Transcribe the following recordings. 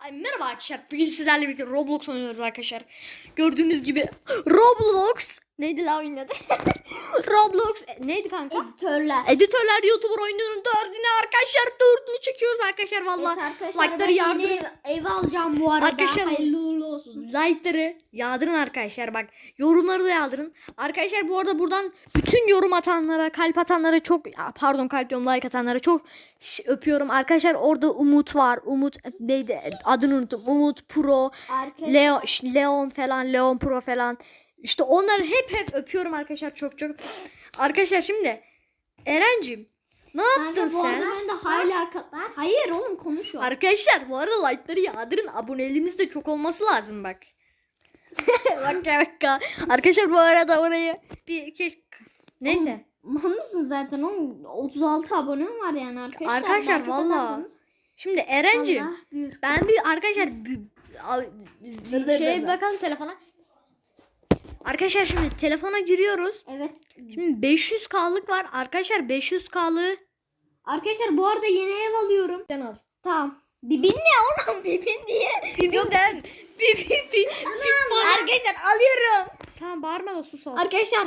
Ay, merhaba arkadaşlar. Bugün sizlerle birlikte Roblox oynuyoruz arkadaşlar. Gördüğünüz gibi Roblox neydi la oyun adı? Roblox neydi kanka? Editörler. Editörler YouTuber oyununun dördünü arkadaşlar dördünü çekiyoruz arkadaşlar valla. Evet arkadaşlar like'ları ben ev, ev alacağım bu arada. Arkadaşlar- Hayırlı uğurlu olsun. Like'ları yağdırın arkadaşlar bak. Yorumları da yağdırın. Arkadaşlar bu arada buradan bütün yorum atanlara, kalp atanlara çok pardon kalp diyorum like atanlara çok öpüyorum. Arkadaşlar orada Umut var. Umut neydi adını unuttum. Umut Pro, Arkadaşlar Leo, Leon falan, Leon Pro falan. İşte onları hep hep öpüyorum arkadaşlar çok çok. Arkadaşlar şimdi Erencim ne yaptın Kanka bu sen? arada ben de hala... ka- Hayır oğlum konuşuyor. Arkadaşlar bu arada like'ları yağdırın. Aboneliğimiz de çok olması lazım bak. bak ya bak ya. Arkadaşlar bu arada orayı bir keş... Neyse. Mal mısın zaten oğlum? 36 abonem var yani arkadaşlar. Arkadaşlar, valla. Şimdi büyür. ben bir arkadaşlar bir, şeye bakalım telefona. Arkadaşlar şimdi telefona giriyoruz. Evet. Şimdi 500K'lık var. Arkadaşlar 500K'lığı Arkadaşlar bu arada yeni ev alıyorum. sen al. Tamam. Bibin ne oğlum? Bibin diye. Bibimden. Bip bip bip. Arkadaşlar alıyorum. Tamam bağırma da sus al. Arkadaşlar.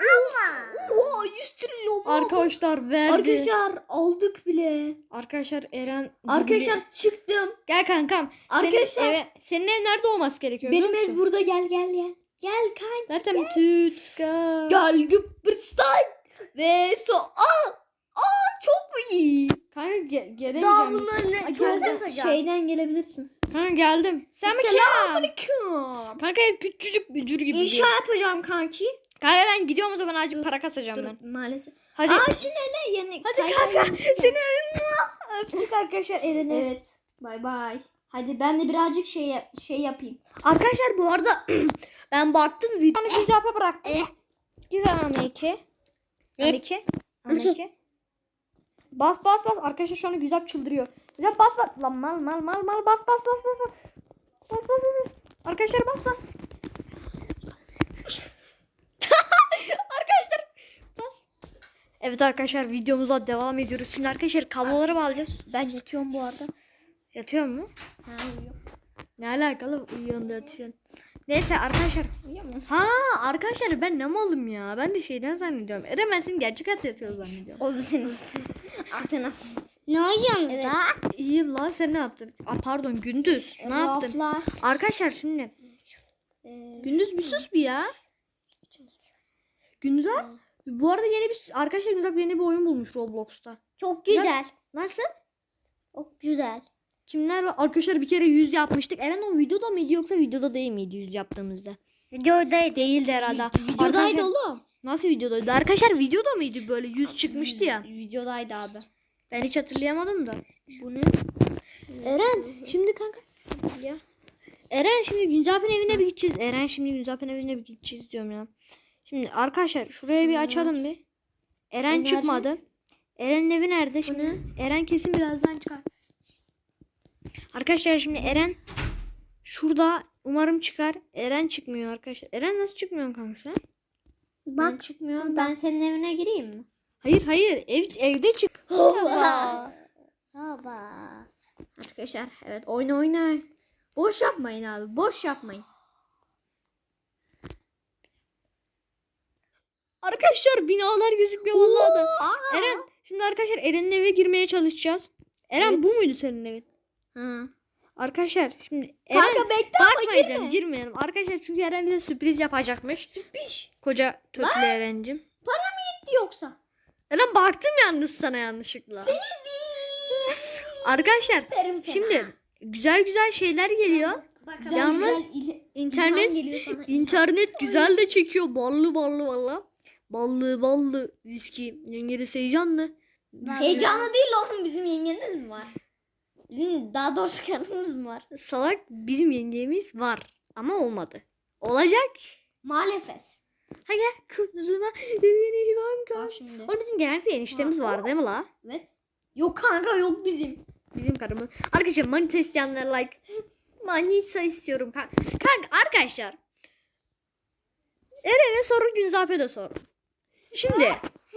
Allah. Oha 100 trilyon. Arkadaşlar verdi. Arkadaşlar aldık bile. Arkadaşlar Eren Arkadaşlar çıktım. gel kankam. Arkadaşlar- senin, eve, senin ev nerede olması gerekiyor? Benim ev burada gel gel gel. Gel kanka. Zaten Tutska. Gel Gübrüstan. Ve so. Aa! Aa çok iyi. Kanka ge- gelemeyeceğim. Daha bunların ne? Geldim. şeyden gelebilirsin. Kanka geldim. Sen mi kim? Selamünaleyküm. Kanka küçücük bücür gibi. İnşa yapacağım kanki. Kanka ben gidiyorum o zaman azıcık para kasacağım ben. Maalesef. Hadi. Aa şu ne ne? Yeni Hadi kanka. kay- Seni öptük arkadaşlar Eren'e. Evet. Bay bay. Hadi ben de birazcık şey şey yapayım. Arkadaşlar bu arada ben baktım video. Tane güzel bıraktım. Gir Amerika. Amerika. Amerika. Bas bas bas. Arkadaşlar şu an güzel çıldırıyor. Güzel bas bas. Lan mal mal mal mal bas bas bas bas. Bas bas bas. bas. Arkadaşlar bas bas. Arkadaşlar bas. Evet arkadaşlar videomuza devam ediyoruz. Şimdi arkadaşlar kabloları bağlayacağız. Ben yatıyorum bu arada. Yatıyor mu? Ha uyuyorum. Ne alakalı uyuyorsun da yatıyorsun. Neyse arkadaşlar. Uyuyor? Ha arkadaşlar ben ne malım ya. Ben de şeyden zannediyorum. Eren ben senin gerçek hayatta yatıyoruz zannediyorum. O senin. Atena. Ne uyuyorsunuz Evet. da? İyiyim lan sen ne yaptın? Aa, pardon gündüz. Ne yaptın? Arkadaşlar şimdi. Ee, Gündüz bir sus bir ya. Gündüz ha? Bu arada yeni bir arkadaşlar bir yeni bir oyun bulmuş Roblox'ta. Çok güzel. Nasıl? Çok güzel. Kimler var? Arkadaşlar bir kere yüz yapmıştık. Eren o videoda mıydı yoksa videoda değil miydi yüz yaptığımızda? Videodaydı. Değildi herhalde. Videodaydı Arkadaşlar- oğlum. Nasıl videodaydı? Arkadaşlar videoda mıydı böyle yüz çıkmıştı ya. Videodaydı abi. Ben hiç hatırlayamadım da. Bu ne? Eren şimdi kanka. Ya. Eren şimdi Günzap'ın evine bir gideceğiz. Eren şimdi Günzap'ın evine bir gideceğiz diyorum ya. Şimdi arkadaşlar şuraya bir açalım bir. Eren çıkmadı. Eren'in evi nerede şimdi? Eren kesin birazdan çıkar. Arkadaşlar şimdi Eren şurada umarım çıkar. Eren çıkmıyor arkadaşlar. Eren nasıl çıkmıyor kanka sen? Ben çıkmıyorum. Ben senin evine gireyim mi? Hayır hayır ev, evde çık. Baba. Arkadaşlar evet oyna oyna. Boş yapmayın abi. Boş yapmayın. Arkadaşlar binalar gözükmüyor vallahi da. Aa. Eren şimdi arkadaşlar Eren'in eve girmeye çalışacağız. Eren Evet. bu muydu senin evin? Hı. Arkadaşlar şimdi Eren Kanka bekle bakmayacağım girme. girmeyelim. Arkadaşlar çünkü Eren bize sürpriz yapacakmış. Sürpriz. Koca tötlü Eren'cim. Gitti yoksa. Eren baktım yalnız sana yanlışlıkla. Arkadaşlar Derim sana. şimdi güzel güzel şeyler geliyor. Bakalım Yalnız güzel İnternet ilham geliyor sana. internet güzel de çekiyor. Ballı ballı valla. Ballı ballı viski. Yengeri seycanlı. Heyecanlı değil oğlum bizim yengemiz mi var? Bizim daha doğrusu kanımız mı var? Salak bizim yengemiz var. Ama olmadı. Olacak. Maalesef. Ha gel kuzuma evine Ivanka. Bak şimdi. Oğlum bizim genellikle eniştemiz var değil mi la? Evet. Yok kanka yok bizim. Bizim karımı. Arkadaşlar manita isteyenler like. Manita istiyorum. Kanka, kanka arkadaşlar. Eren'e soru Günzape de sor. Şimdi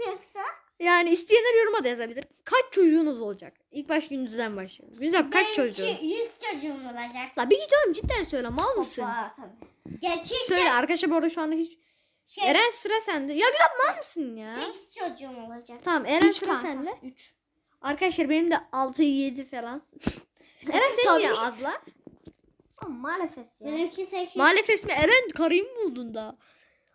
Yoksa? yani isteyenler yoruma da yazabilir. kaç çocuğunuz olacak? İlk baş Gündüz'den başlayalım. Gündüz abi kaç çocuğun? Benimki 100 çocuğum olacak. La bir git oğlum cidden söyle mal mısın? Hoppa, tabii. Gerçekten Söyle arkadaşlar bu arada şu anda hiç... şey, Eren sıra sende. Ya Gündüz mal mısın ya? 8 çocuğum olacak. Tamam Eren Üç sıra kanka, sende. üç. Arkadaşlar benim de 6 7 falan. Eren senin Tabii. ya azla. Maalesef ya. Benimki 8. Maalesef mi? Eren karıyı mı buldun da?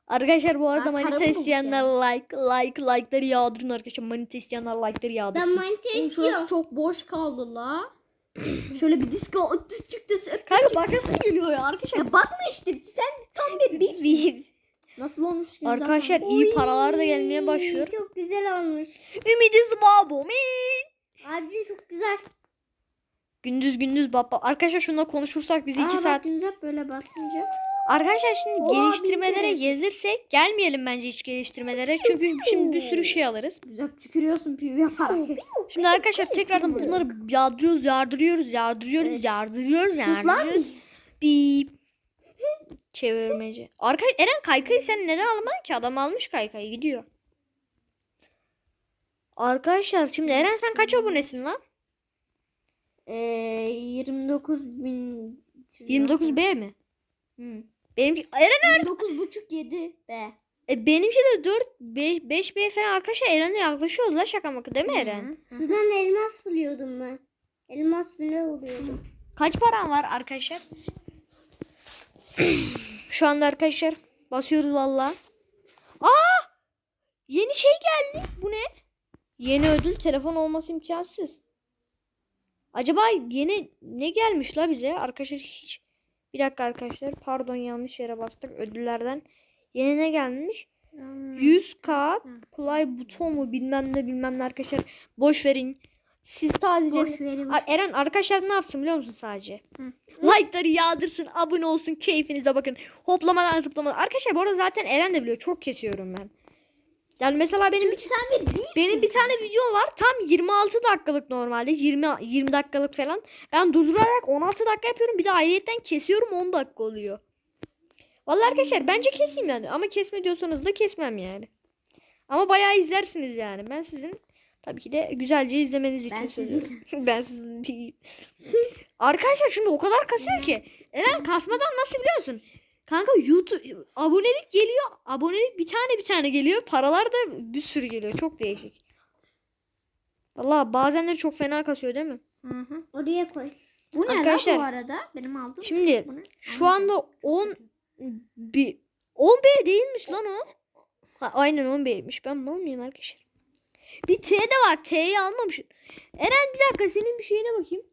Arkadaşlar bu arada Ben manita isteyenler like like like'ları yağdırın arkadaşlar. Manita isteyenler like'ları Ben yağdırsın. manita Oğlum istiyorum. şurası çok boş kaldı la. Şöyle bir disco ötüs çıktı. Kanka bakasın geliyor ya arkadaşlar. Ya bakma işte sen tam bir bir. Bir- Nasıl olmuş ki? Arkadaşlar iyi paralar da gelmeye başlıyor. Çok güzel olmuş. Ümidiz babo mi. Abi çok güzel. Gündüz gündüz baba. Arkadaşlar şununla konuşursak biz 2 2 saat. Gündüz hep böyle basınca. Arkadaşlar şimdi Oha, geliştirmelere bildi. gelirsek gelmeyelim bence hiç geliştirmelere. Çünkü şimdi bir sürü şey alırız. Güzel tükürüyorsun piyo yaparak. Şimdi arkadaşlar tekrardan bunları yardırıyoruz, yardırıyoruz, yardırıyoruz, Evet. yardırıyoruz, lan. yardırıyoruz. Bip. Çevirmeci. Arka Eren kaykayı sen neden almadın ki? Adam almış kaykayı gidiyor. Arkadaşlar şimdi Eren sen kaç abonesin lan? Eee 29 bin. 29B mi? Hı. Benimki Eren 29 buçuk 7 be. e, benimki de 4 5, b falan arkadaşlar Eren'le yaklaşıyoruz la şaka maka değil mi Eren? Buradan elmas buluyordum ben. Elmas bile buluyordum. Kaç paran var arkadaşlar? Şu anda arkadaşlar basıyoruz valla. Aa! Yeni şey geldi. Bu ne? Yeni ödül telefon olması imkansız. Acaba yeni ne gelmiş la bize? Arkadaşlar hiç. Bir dakika arkadaşlar. Pardon yanlış yere bastık. Ödüllerden. Yeni ne gelmiş? 100k play buton mu bilmem ne bilmem ne arkadaşlar. Boş verin. Siz sadece Boş verin. Eren arkadaşlar ne yapsın biliyor musun sadece? Hı. Like'ları yağdırsın, abone olsun, keyfinize bakın. Hoplamadan zıplamadan. Arkadaşlar bu arada zaten Eren de biliyor. Çok kesiyorum ben. Yani mesela benim bir, sen bir benim bir tane video var. Tam 26 dakikalık normalde. 20 20 dakikalık falan. Ben durdurarak 16 dakika yapıyorum. Bir de ayrıyetten kesiyorum 10 dakika oluyor. Vallahi arkadaşlar bence keseyim yani. Ama kesme diyorsanız da kesmem yani. Ama bayağı izlersiniz yani. Ben sizin tabii ki de güzelce izlemeniz için Ben sizin- söylüyorum. ben sizin Arkadaşlar şimdi o kadar kasıyor ki. Eren kasmadan nasıl biliyor musun? Kanka YouTube abonelik geliyor. Abonelik bir tane bir tane geliyor. Paralar da bir sürü geliyor. Çok değişik. Valla bazenleri çok fena kasıyor değil mi? Hı hı. Oraya koy. Bu ne Arkadaşlar, lan bu arada? Benim aldığım. Şimdi Bu ne? şu anda 10 bir 10B değilmiş lan o. Ha, aynen 10B'ymiş. Ben mal mıyım arkadaşlar? Bir T de var. T'yi almamışım. Eren bir dakika senin bir şeyine bakayım.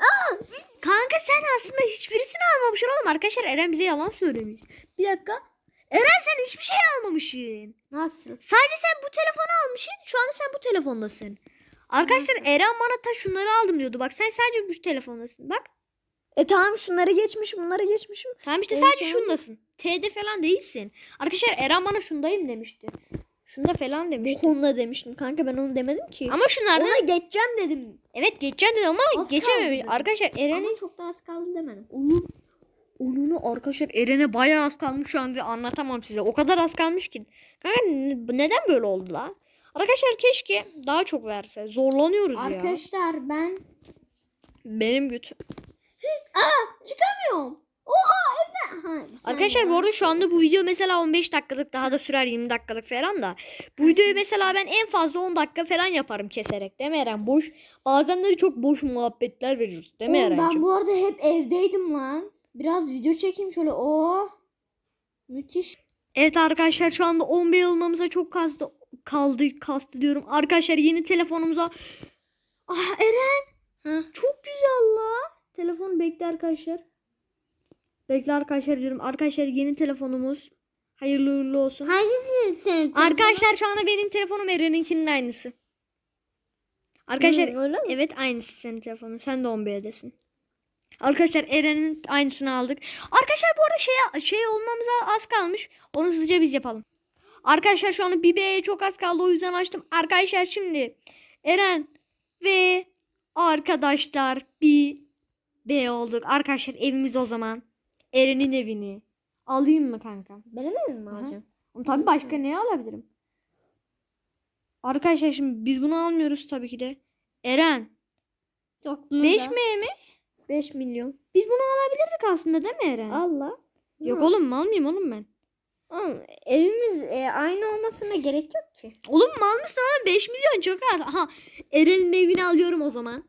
Aa, kanka sen aslında hiçbirisini almamışsın oğlum. Arkadaşlar Eren bize yalan söylemiş. Bir dakika. Eren sen hiçbir şey almamışsın. Nasıl? Sadece sen bu telefonu almışsın. Şu anda sen bu telefondasın. Arkadaşlar Eren bana ta şunları aldım diyordu. Bak sen sadece bu telefondasın. Bak. E tamam şunları geçmiş bunları geçmişim. Tamam işte Evet, sadece sen- şundasın. T'de falan değilsin. Arkadaşlar Eren bana şundayım demişti. Şunda falan Bu demişti. konuda demiştim kanka ben onu demedim ki. Ama şunlardan Ona geçeceğim dedim. evet geçeceğim dedi ama Az geçememiş. Arkadaşlar Eren'in Ama çok da az kaldı demedim. onun onunu arkadaşlar Eren'e bayağı az kalmış şu anda anlatamam size. O kadar az kalmış ki. Kanka neden böyle oldu la? Arkadaşlar keşke daha çok verse. Zorlanıyoruz ya. Arkadaşlar ben Benim götüm. çıkamıyorum. Oha evde. Ha, Arkadaşlar bu arada şu anda bu video mesela 15 dakikalık daha da sürer 20 dakikalık falan da. Bu videoyu mesela ben en fazla 10 dakika falan yaparım keserek değil mi Eren? Boş bazenleri çok boş muhabbetler veriyoruz değil mi Oğlum Eren'cim? ben bu arada hep evdeydim lan. Biraz video çekeyim şöyle. Oh. Müthiş. Evet arkadaşlar şu anda 11 olmamıza çok kastı kaldı kastı diyorum. Arkadaşlar yeni telefonumuza Ah Eren Hı. çok güzel la. Telefon bekle arkadaşlar. Bekle arkadaşlar diyorum. Arkadaşlar yeni telefonumuz. Hayırlı uğurlu olsun. Hangisi senin? Arkadaşlar şu anda benim telefonum Eren'inkinin aynısı. Arkadaşlar Hı, öyle mi? evet aynısı senin telefonun. Sen de 11'desin. Arkadaşlar Eren'in aynısını aldık. Arkadaşlar bu arada şey, şey olmamıza az kalmış. Onu hızlıca biz yapalım. Arkadaşlar şu anda bir B'ye çok az kaldı o yüzden açtım. Arkadaşlar şimdi Eren ve arkadaşlar bir B olduk. Arkadaşlar evimiz o zaman. Eren'in evini. Alayım mı kanka? Benim evim mi alacağım? Ama Tabii başka ne alabilirim? Arkadaşlar şimdi biz bunu almıyoruz tabii ki de. Eren. Aklımda. 5 M mi? 5 milyon. Biz bunu alabilirdik aslında değil mi Eren? Allah. Yok oğlum mal mıyım oğlum ben? Oğlum, evimiz e, aynı olmasına gerek yok ki. Oğlum mal mısın oğlum? 5 milyon çok az. Aha Eren'in evini alıyorum o zaman.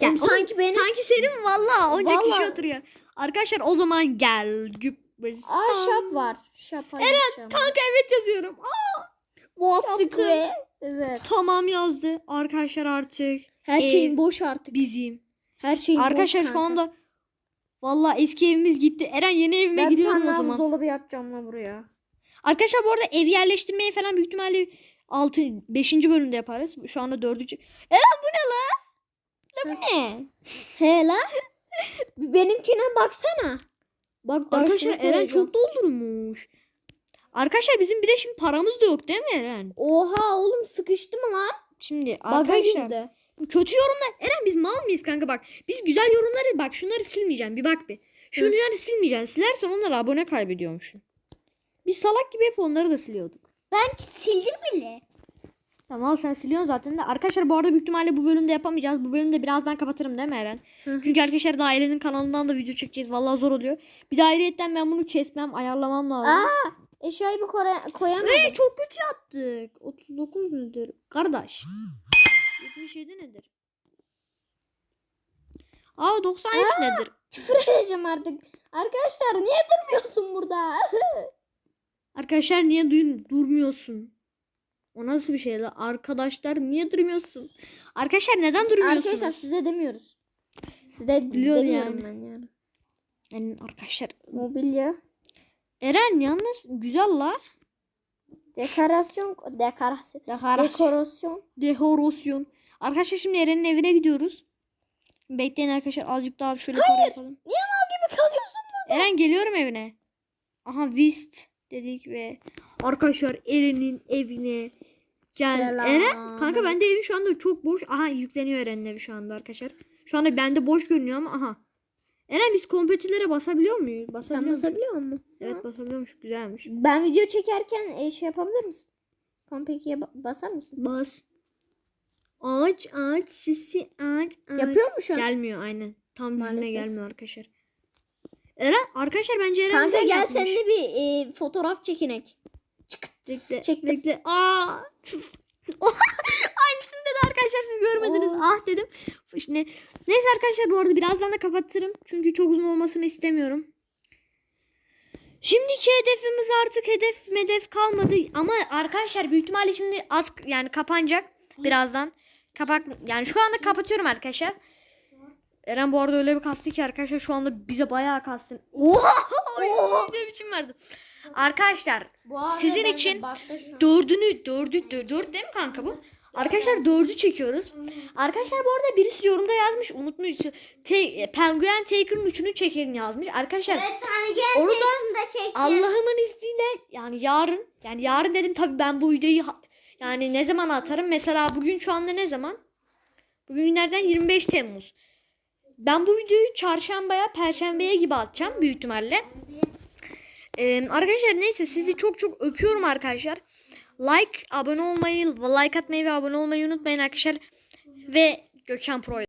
Ya, Oğlum, oğlum, sanki benim Sanki senin valla onca kişi Vallahi. oturuyor. Arkadaşlar o zaman gel. Gübristan. Aa şap var. Şap Eren Kanka evet yazıyorum. Aa, Bastık ve evet. tamam yazdı. Arkadaşlar artık Her Ev. şeyin boş artık. bizim. Her şeyin Arkadaşlar boş şu kanka. anda valla eski evimiz gitti. Eren yeni evime ben gidiyorum o zaman. buzdolabı yapacağım lan buraya. Arkadaşlar bu arada ev yerleştirmeyi falan büyük ihtimalle 6 5. bölümde yaparız. Şu anda 4. Eren bu ne la? La bu ne? He lan. Benimkine baksana. Bak Arkadaşlar Eren koyacağım. çok doldurmuş. Arkadaşlar bizim bir de şimdi paramız da yok değil mi Eren? Oha oğlum sıkıştı mı lan? Şimdi Baga arkadaşlar girdi. kötü yorumlar. Eren biz mal mıyız kanka bak. Biz güzel yorumları bak şunları silmeyeceğim bir bak bir. Şunları silmeyeceksin. Silersen onlara abone kaybediyormuşsun. Biz salak gibi hep onları da siliyorduk. Ben sildim bile. Tamam sen siliyorsun zaten de. Arkadaşlar bu arada büyük ihtimalle bu bölümde yapamayacağız. Bu bölümde birazdan kapatırım değil mi Eren? Hı. Çünkü arkadaşlar dairenin kanalından da video çekeceğiz. Vallahi zor oluyor. Bir de ayrıyetten ben bunu kesmem, ayarlamam lazım. Aa eşyayı bir koy- koyamadım. Ee, çok kötü yaptık. 39 nedir? Kardeş. 77 nedir? Aa 93 nedir? Küfür edeceğim artık. Arkadaşlar niye durmuyorsun burada? Arkadaşlar niye durmuyorsun? O nasıl bir şey la? Arkadaşlar niye durmuyorsun? Arkadaşlar neden durmuyorsunuz? Arkadaşlar size demiyoruz. Size Biliyor demiyorum yani. ben yani. Yani arkadaşlar Mobilya, Eren yalnız güzel la. dekorasyon, dekorasyon, dekorasyon. Dekorasyon. Arkadaşlar şimdi Eren'in evine gidiyoruz. Bekleyin arkadaşlar azıcık daha şöyle para yapalım. Niye mal gibi kalıyorsun? Eren geliyorum evine. Aha Vist dedik ve arkadaşlar Eren'in evine gel. Selam. Eren kanka bende evim şu anda çok boş. Aha yükleniyor Eren'in evi şu anda arkadaşlar. Şu anda bende boş görünüyor ama aha. Eren biz kompetülere basabiliyor muyuz? Sen Basabiliyor musun? basabiliyor musun? Evet Ha. basabiliyormuş. Güzelmiş. Ben video çekerken e, şey yapabilir misin? Kompekiye ba- basar mısın? Bas. Ağaç ağaç sisi ağaç ağaç. Yapıyor mu şu an? Gelmiyor aynen. Tam yüzüne Maalesef. gelmiyor arkadaşlar. Eren arkadaşlar bence Eren Kanka gel yapmış. seninle bir e, fotoğraf çekinek. Bekle, Çektim. bekle. Aa. Aynısını dedi arkadaşlar siz görmediniz. Oo. Ah dedim. Şimdi, neyse arkadaşlar bu arada birazdan da kapatırım. Çünkü çok uzun olmasını istemiyorum. Şimdiki hedefimiz artık hedef medef kalmadı. Ama arkadaşlar büyük ihtimalle şimdi az yani kapanacak birazdan. Kapak yani şu anda kapatıyorum arkadaşlar. Eren bu arada öyle bir kastı ki arkadaşlar şu anda bize bayağı kastın. Oha! Oha! Ne biçim verdim. Arkadaşlar Sizin için Dördünü, dördü, dö- dört değil mi kanka bu? Arkadaşlar dördü çekiyoruz. Arkadaşlar bu arada birisi yorumda yazmış unutmuş. Te, Penguen Taker'ın üçünü çekerin yazmış. Arkadaşlar onu da Allah'ımın izniyle yani yarın yani yarın dedim tabii ben bu videoyu yani ne zaman atarım? Mesela bugün şu anda ne zaman? Bugün günlerden 25 Temmuz. Ben bu videoyu çarşambaya, perşembeye gibi atacağım büyük ihtimalle. Ee, arkadaşlar neyse sizi çok çok öpüyorum arkadaşlar. Like, abone olmayı, like atmayı ve abone olmayı unutmayın arkadaşlar. Ve Gökhan Pro